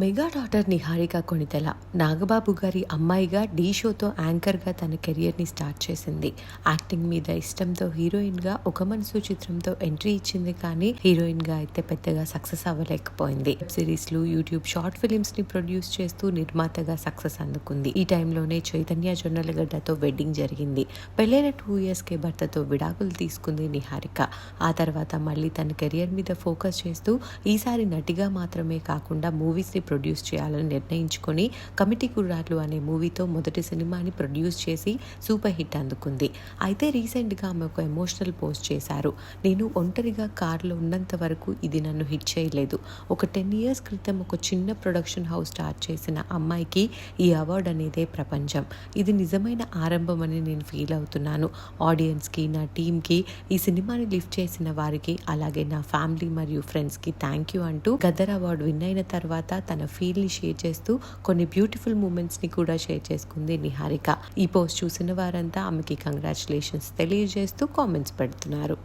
Mega daughter Niharika Konidela Nagababu గారి అమ్మాయిగా D షోతో యాంకర్గా తన కెరియర్ని స్టార్ట్ చేసింది. యాక్టింగ్ మీద ఇష్టంతో హీరోయిన్గా ఒక మనసు చిత్రంతో ఎంట్రీ ఇచ్చింది కానీ హీరోయిన్గా అయితే పెద్దగా సక్సెస్ అవ్వలేకపోయింది. వెబ్ సిరీస్లు యూట్యూబ్ షార్ట్ ఫిలిమ్స్ని ప్రొడ్యూస్ చేస్తూ నిర్మాతగా సక్సెస్ అందుకుంది. ఈ టైంలోనే చైతన్య జొన్నలగడ్డతో వెడ్డింగ్ జరిగింది. పెళ్ళైన టూ ఇయర్స్కే భర్తతో విడాకులు తీసుకుంది నిహారిక. ఆ తర్వాత మళ్ళీ తన కెరియర్ మీద ఫోకస్ చేస్తూ ఈసారి నటిగా మాత్రమే కాకుండా మూవీస్ని ప్రొడ్యూస్ చేయాలని నిర్ణయించుకొని కమిటీ కుర్రాట్లు అనే మూవీతో మొదటి సినిమాని ప్రొడ్యూస్ చేసి సూపర్ హిట్ అందుకుంది. అయితే రీసెంట్గా ఆమె ఒక ఎమోషనల్ పోస్ట్ చేశారు. నేను ఒంటరిగా కార్లో ఉన్నంత వరకు ఇది నన్ను హిట్ చేయలేదు. ఒక టెన్ ఇయర్స్ క్రితం ఒక చిన్న ప్రొడక్షన్ హౌస్ స్టార్ట్ చేసిన అమ్మాయికి ఈ అవార్డు అనేదే ప్రపంచం. ఇది నిజమైన ఆరంభం అని నేను ఫీల్ అవుతున్నాను. ఆడియన్స్కి నా టీంకి ఈ సినిమాని లిఫ్ట్ చేసిన వారికి అలాగే నా ఫ్యామిలీ మరియు ఫ్రెండ్స్కి థ్యాంక్ యూ అంటూ గదర్ అవార్డు విన్ అయిన తర్వాత తన తన ఫీల్ని షేర్ చేస్తూ కొన్ని బ్యూటిఫుల్ మూమెంట్స్ని కూడా షేర్ చేసుకుంది నిహారిక. ఈ పోస్ట్ చూసిన వారంతా ఆమెకి కంగ్రాచులేషన్స్ తెలియజేస్తూ కామెంట్స్ పెడుతున్నారు.